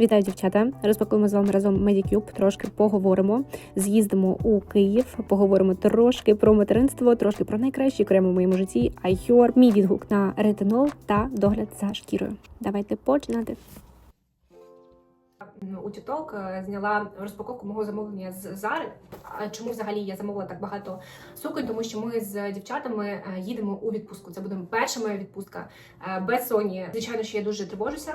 Вітаю, дівчата! Розпакуємо з вами разом Medicube, Трошки поговоримо. З'їздимо у Київ, поговоримо трошки про материнство, трошки про найкращі креми в моєму житті, айхьор, мій відгук на ретинол та догляд за шкірою. Давайте починати. у TikTok е, зняла розпаковку мого замовлення з Зари. Чому взагалі я замовила так багато суконь? Тому що ми з дівчатами е, їдемо у відпустку. Це буде перша моя відпустка е, без Соні. Звичайно, що я дуже тривожуся.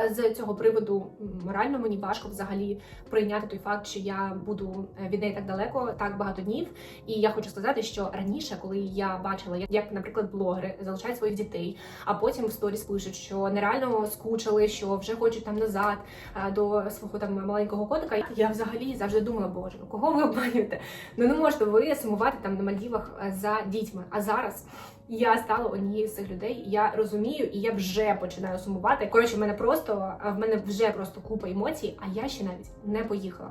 Е, З цього приводу морально мені важко взагалі прийняти той факт, що я буду е, від неї так далеко, так багато днів. І я хочу сказати, що раніше, коли я бачила, як, наприклад, блогери залишають своїх дітей, а потім в сторіс пишуть, що нереально скучили, що вже хочуть там назад до свого там маленького котика. Я взагалі завжди думала, боже, ну кого ви обманюєте? Ну не можете ви сумувати там на Мальдівах е, за дітьми. А зараз я стала однією з цих людей. Я розумію, і я вже починаю сумувати. Коротше, в мене просто в мене вже просто купа емоцій, а я ще навіть не поїхала.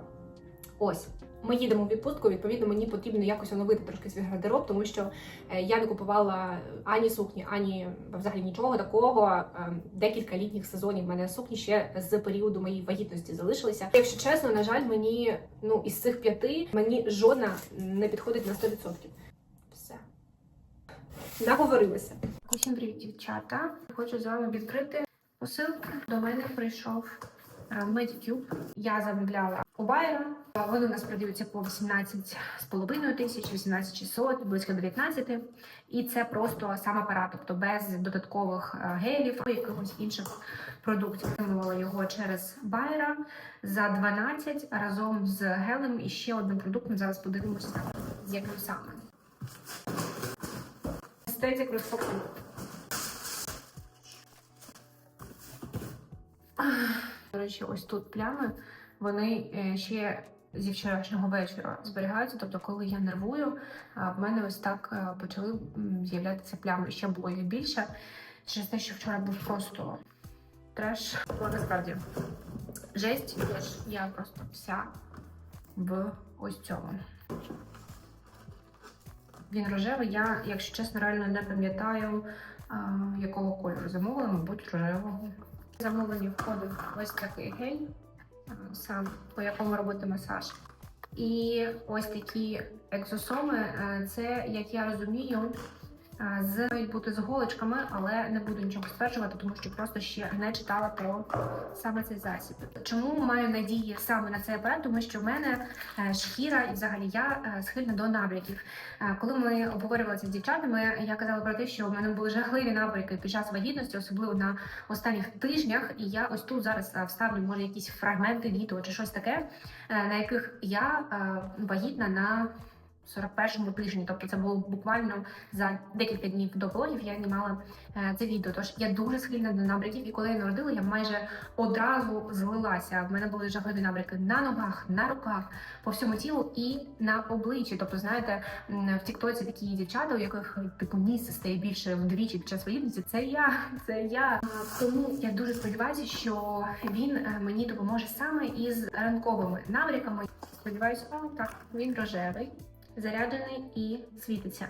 Ось. Ми їдемо в відпустку. Відповідно, мені потрібно якось оновити трошки свій гардероб, тому що е, я не купувала ані сукні, ані взагалі нічого такого. Е, Декілька літніх сезонів в мене сукні ще з періоду моєї вагітності залишилися. Якщо чесно, на жаль, мені ну із цих п'яти мені жодна не підходить на 100%. Все. Наговорилася. Усім привіт, дівчата. Хочу з вами відкрити посилку. До мене прийшов е, Medicube. Я замовляла у Байера. Вони у нас продаються по 18,5 тисяч, 18 600, близько 19. І це просто сам апарат, тобто без додаткових е, гелів якихось інших продуктів. Замовила його через Байера за 12 разом з гелем і ще одним продуктом. Зараз подивимося, з яким саме. Естетик розпаковки. До речі, ось тут плями, вони е, ще зі вчорашнього вечора зберігаються. Тобто, коли я нервую, в мене ось так е, почали з'являтися плями. Ще було більше. Через те, що вчора був просто треш. Насправді жесть, я просто вся в ось цьому. Він рожевий. Я, якщо чесно, реально не пам'ятаю, якого кольору замовила, мабуть, рожевого. В Замовлені входить ось такий гель, сам по якому робити масаж. І ось такі екзосоми. е, Це, як я розумію, е, з мають бути з голочками, але не буду нічого стверджувати, тому що просто ще не читала про саме цей засіб. Чому маю надії саме на цей апарат? Тому що в мене е, шкіра і взагалі я е, схильна до набряків. Е, Коли ми обговорювали це з дівчатами, я казала про те, що в мене були жахливі набряки під час вагітності, особливо на останніх тижнях. І я ось тут зараз е, вставлю може якісь фрагменти відео чи щось таке, е, на яких я е, вагітна на 41-му тижні, тобто це було буквально за декілька днів до пологів я знімала е, це відео. Тож я дуже схильна до набряків, і коли я народила, я майже одразу злилася. В мене були жахливі набряки на ногах, на руках, по всьому тілу і на обличчі. Тобто, знаєте, в Тіктоці такі дівчата, у яких типу місце стає більше вдвічі під час вагітності. Це я, це я. Тому я дуже сподіваюся, що він е, мені допоможе саме із ранковими набряками. Сподіваюся, о, так він рожевий, заряджений і світиться.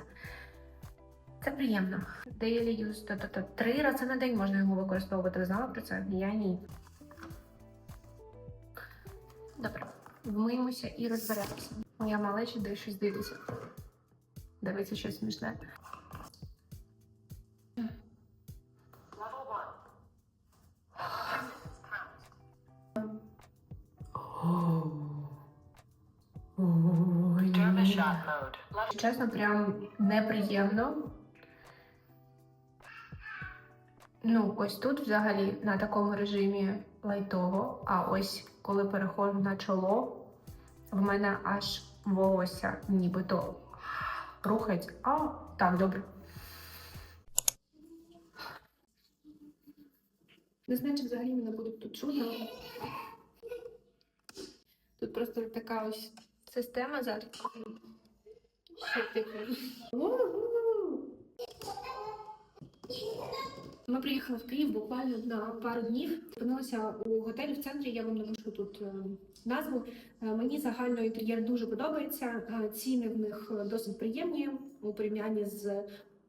Це приємно. Daily use, та-та-та. три рази на день можна його використовувати. Ви знали про це? Я ні. Добре, вмиємося і розберемося. Моя малеча десь щось дивиться. Дивиться щось смішне. Чесно, прям неприємно. Ну, ось тут взагалі на такому режимі лайтово, а ось коли переходжу на чоло, в мене аж волосся нібито рухається. А, так, добре. Не знаю, чи взагалі мене буде тут чудно. Тут просто така ось система зараз. Що типу. Ми приїхали в Київ буквально на пару днів. Опинилися у готелі в центрі. Я вам напишу тут е, назву. Е, Мені загально інтер'єр дуже подобається. Е, Ціни в них досить приємні у порівнянні з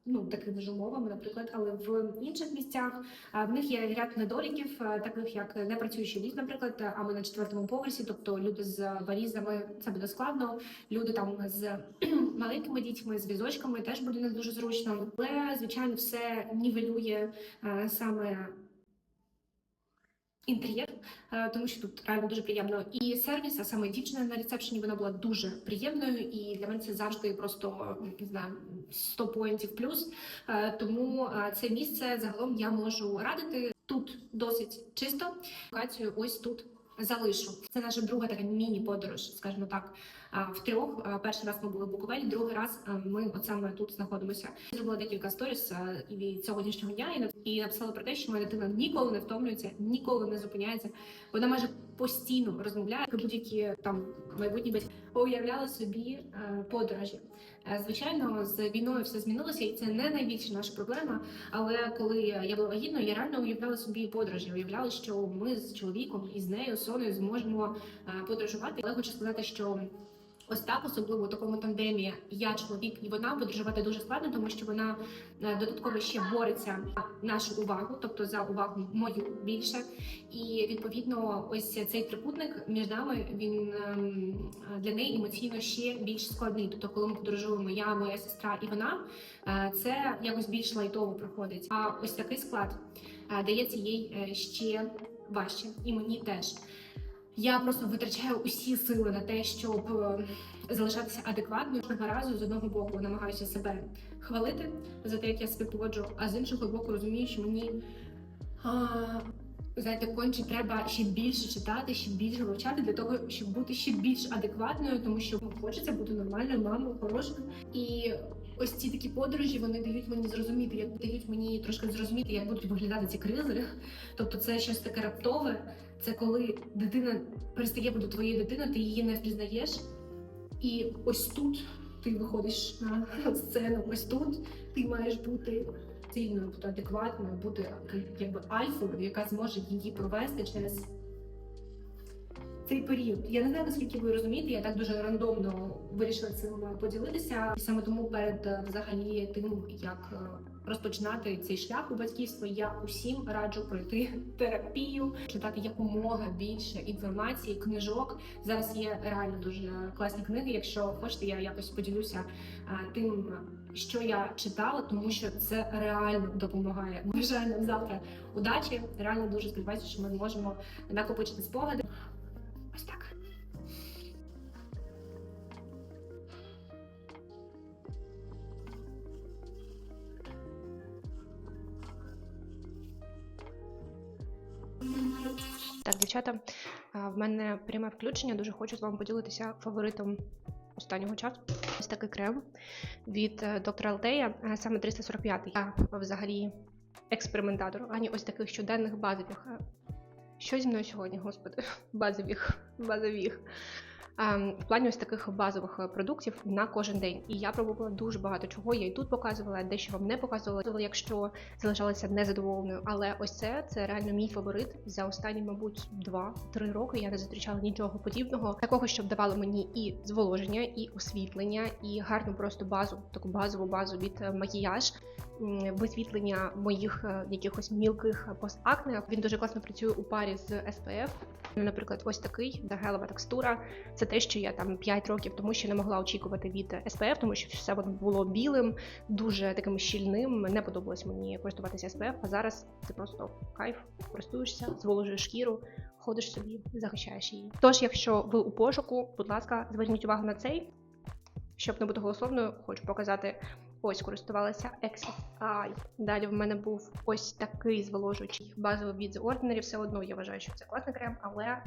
ну такими ж умовами, наприклад, але в інших місцях в них є ряд недоліків, таких як непрацюючий ліфт, наприклад, а ми на четвертому поверсі, тобто люди з валізами це буде складно. Люди там з маленькими дітьми, з візочками теж буде не дуже зручно. Але звичайно, все нівелює саме. Інтер'єр, е, тому що тут реально дуже приємно. І сервіс, а саме дівчина на ресепшені, вона була дуже приємною, і для мене це завжди просто не знаю 100 поінтів плюс. Е, Тому е, це місце загалом я можу радити. Тут досить чисто. Локацію ось тут залишу. Це наша друга така міні-подорож, скажімо так. В трьох перший раз ми були в Буковелі, другий раз ми от саме тут знаходимося. Зробила декілька сторіс і сьогоднішнього дня і написала про те, що моя дитина ніколи не втомлюється, ніколи не зупиняється. Вона майже постійно розмовляю як будь-які там майбутні батьки уявляли собі е, подорожі. Е, Звичайно, з війною все змінилося, і це не найбільша наша проблема. Але коли я була вагітною, я реально уявляла собі подорожі. Уявляла, що ми з чоловіком і з нею Соною зможемо е, подорожувати. Але хочу сказати, що ось так, особливо у такому тандемі, я чоловік і вона подорожувати дуже складно, тому що вона е, додатково ще бореться за нашу увагу, тобто за увагу мою більше. І відповідно, ось цей трикутник між нами він ем, для неї емоційно ще більш складний. Тобто, коли ми подорожуємо, я, моя сестра і вона, е, це якось більш лайтово проходить. А ось такий склад е, дається їй ще важче, і мені теж. Я просто витрачаю усі сили на те, щоб е, залишатися адекватною. Кожного разу з одного боку намагаюся себе хвалити за те, як я себе поводжу, а з іншого боку розумію, що мені а, знаєте, конче треба ще більше читати, ще більше вивчати для того, щоб бути ще більш адекватною, тому що хочеться бути нормальною мамою, хорошою. І ось ці такі подорожі вони дають мені зрозуміти, як дають мені трошки зрозуміти, як будуть виглядати ці кризи. Тобто, це щось таке раптове. Це коли дитина перестає бути твоєю дитиною, ти її не впізнаєш. І ось тут ти виходиш на сцену, ось тут ти маєш бути сильною, бути адекватною, бути якби альфою, яка зможе її провести через цей період. Я не знаю, наскільки ви розумієте, я так дуже рандомно вирішила цим поділитися. І саме тому перед е, взагалі тим, як е, розпочинати цей шлях у батьківство, я усім раджу пройти терапію, читати якомога більше інформації, книжок. Зараз є реально дуже класні книги. Якщо хочете, я якось поділюся е, тим, що я читала, тому що це реально допомагає. Бажаю нам завтра удачі. Реально дуже сподіваюся, що ми зможемо накопичити спогади. Ось так. Дівчата, в мене пряме включення. Дуже хочу з вами поділитися фаворитом останнього часу. Ось такий крем від е, доктора Алтея, саме 345-й. Я взагалі експериментатор, ані ось таких щоденних базових. Е, Що зі мною сьогодні, господи? Базових, базових. Ем, В плані ось таких базових е, продуктів на кожен день. І я пробувала дуже багато чого. Я і тут показувала, дещо вам не показувала, якщо залишалася незадоволеною. Але ось це це реально мій фаворит за останні, мабуть, 2-3 роки. Я не зустрічала нічого подібного, такого, щоб давало мені і зволоження, і освітлення, і гарну просто базу, таку базову базу від е, макіяж. Висвітлення моїх е, якихось мілких постакне. Він дуже класно працює у парі з SPF. Наприклад, ось такий гелева текстура. Це те, що я там 5 років тому ще не могла очікувати від SPF, тому що все було білим, дуже таким щільним. Не подобалось мені користуватися SPF, а зараз це просто кайф. Користуєшся, зволожуєш шкіру, ходиш собі, захищаєш її. Тож, якщо ви у пошуку, будь ласка, зверніть увагу на цей. Щоб не бути голословною, хочу показати. Ось користувалася Eye. Далі в мене був ось такий зволожуючий базовий від The Ordinary. Все одно я вважаю, що це класний крем, але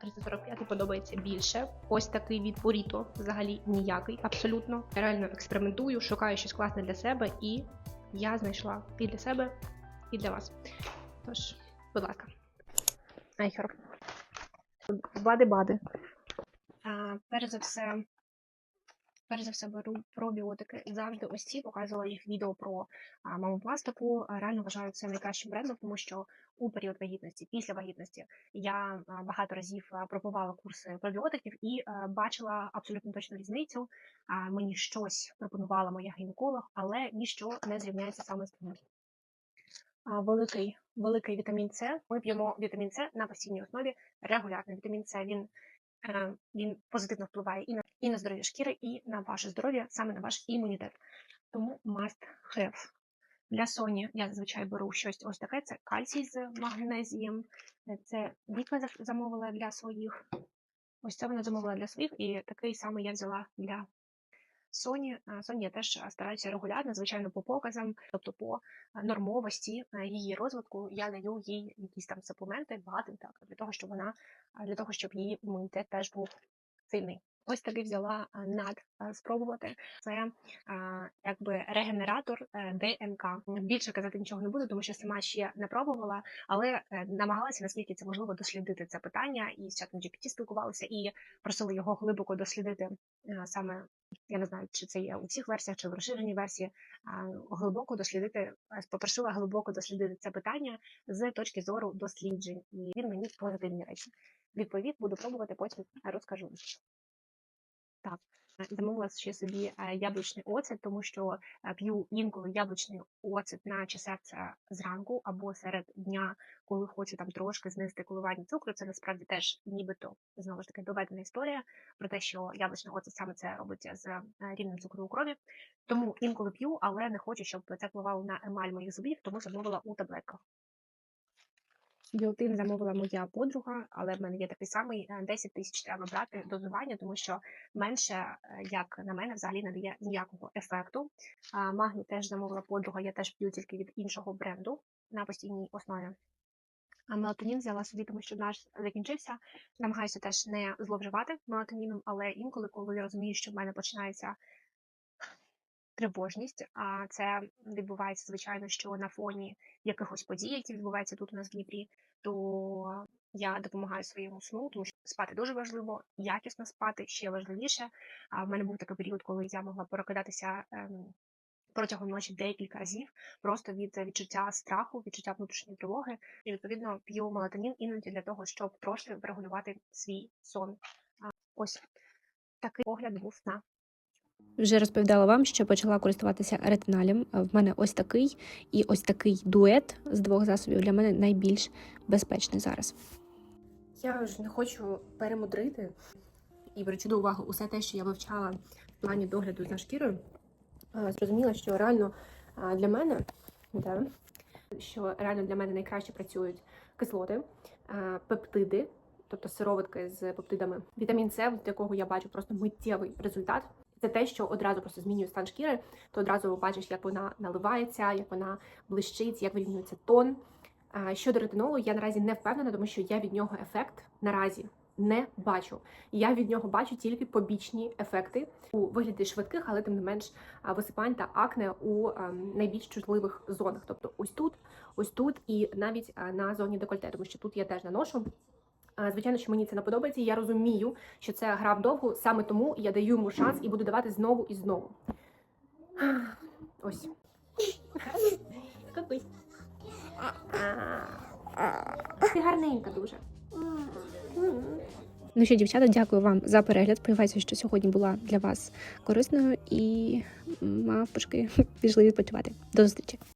345 подобається більше. Ось такий від Burrito взагалі ніякий, абсолютно. Реально експериментую, шукаю щось класне для себе, і я знайшла і для себе, і для вас. Тож, будь ласка. Айхер. Бади-бади. Перш за все, Перш за все беру пробіотики. Завжди ось ці показувала їх відео про а, мамопластику. А, Реально вважаю це найкращим брендом, тому що у період вагітності, після вагітності, я багато разів пробувала курси пробіотиків і а, бачила абсолютно точну різницю. Мені щось пропонувала моя гінеколог, але ніщо не зрівняється саме з тим. Великий, великий вітамін С. Ми п'ємо вітамін С на постійній основі регулярно. Вітамін С він, е, він позитивно впливає і на, і на здоров'я шкіри, і на ваше здоров'я, саме на ваш імунітет. Тому must have. Для Соні я зазвичай беру щось ось таке: це кальцій з магнезієм. Це вікна замовила для своїх. Ось це вона замовила для своїх, і такий самий я взяла для Соні. Соні я теж стараюся регулярно, звичайно, по показам, тобто по нормовості її розвитку. Я даю їй якісь там суплементи, багато так, для того, щоб вона для того, щоб її імунітет теж був сильний. Ось таки взяла над спробувати. Це якби регенератор е, ДНК. Більше казати нічого не буду, тому що сама ще не пробувала, але е, намагалася наскільки це можливо дослідити це питання, і з чатом GPT спілкувалася і просили його глибоко дослідити е, саме. Я не знаю, чи це є у всіх версіях, чи в розширеній версії. Глибоко дослідити, е, попросила глибоко дослідити це питання з точки зору досліджень, і він мені позитивні речі. Відповідь буду пробувати, потім розкажу. Так, е, замовила ще собі е, яблучний оцет, тому що е, п'ю інколи яблучний оцет на чи зранку або серед дня, коли хочу там трошки знести коливання цукру. Це насправді теж нібито знову ж таки доведена історія про те, що яблучний оцет саме це робиться з е, рівнем цукру у крові. Тому інколи п'ю, але не хочу, щоб це впливало на емаль моїх зубів, тому замовила у таблетках. Біотин замовила моя подруга, але в мене є такий самий е, 10 тисяч треба брати дозування, тому що менше, е, як на мене, взагалі не дає ніякого ефекту. А, Магній теж замовила подруга, я теж п'ю тільки від іншого бренду на постійній основі. А мелатонін взяла собі, тому що наш закінчився. Намагаюся теж не зловживати мелатоніном, але інколи, коли я розумію, що в мене починається тривожність, а це відбувається, звичайно, що на фоні якихось подій, які відбуваються тут у нас в Дніпрі, то я допомагаю своєму сну, тому що спати дуже важливо, якісно спати ще важливіше. А в мене був такий період, коли я могла прокидатися ем, протягом ночі декілька разів, просто від відчуття страху, відчуття внутрішньої тривоги. І відповідно п'ю мелатонін іноді для того, щоб трошки врегулювати свій сон. Ось такий погляд був на Вже розповідала вам, що почала користуватися ретиналем. В мене ось такий і ось такий дует з двох засобів для мене найбільш безпечний зараз. Я ж не хочу перемудрити і беручи до уваги усе те, що я вивчала в плані догляду за шкірою, е, зрозуміла, що реально е, для мене, да, що реально для мене найкраще працюють кислоти, е, пептиди, тобто сироватки з пептидами, вітамін С, від якого я бачу просто миттєвий результат. Це те, що одразу просто змінює стан шкіри, то одразу бачиш, як вона наливається, як вона блищить, як вирівнюється тон. Щодо ретинолу, я наразі не впевнена, тому що я від нього ефект наразі не бачу. Я від нього бачу тільки побічні ефекти у вигляді швидких, але тим не менш висипань та акне у найбільш чутливих зонах. Тобто ось тут, ось тут і навіть на зоні декольте, тому що тут я теж наношу. Звичайно, що мені це не подобається. Я розумію, що це гра вдовгу, саме тому я даю йому шанс і буду давати знову і знову. Ось. Ти гарненька дуже. Ну що, дівчата, дякую вам за перегляд. Сподіваюся, що сьогодні була для вас корисною і мавпочки пішли відпочивати. До зустрічі!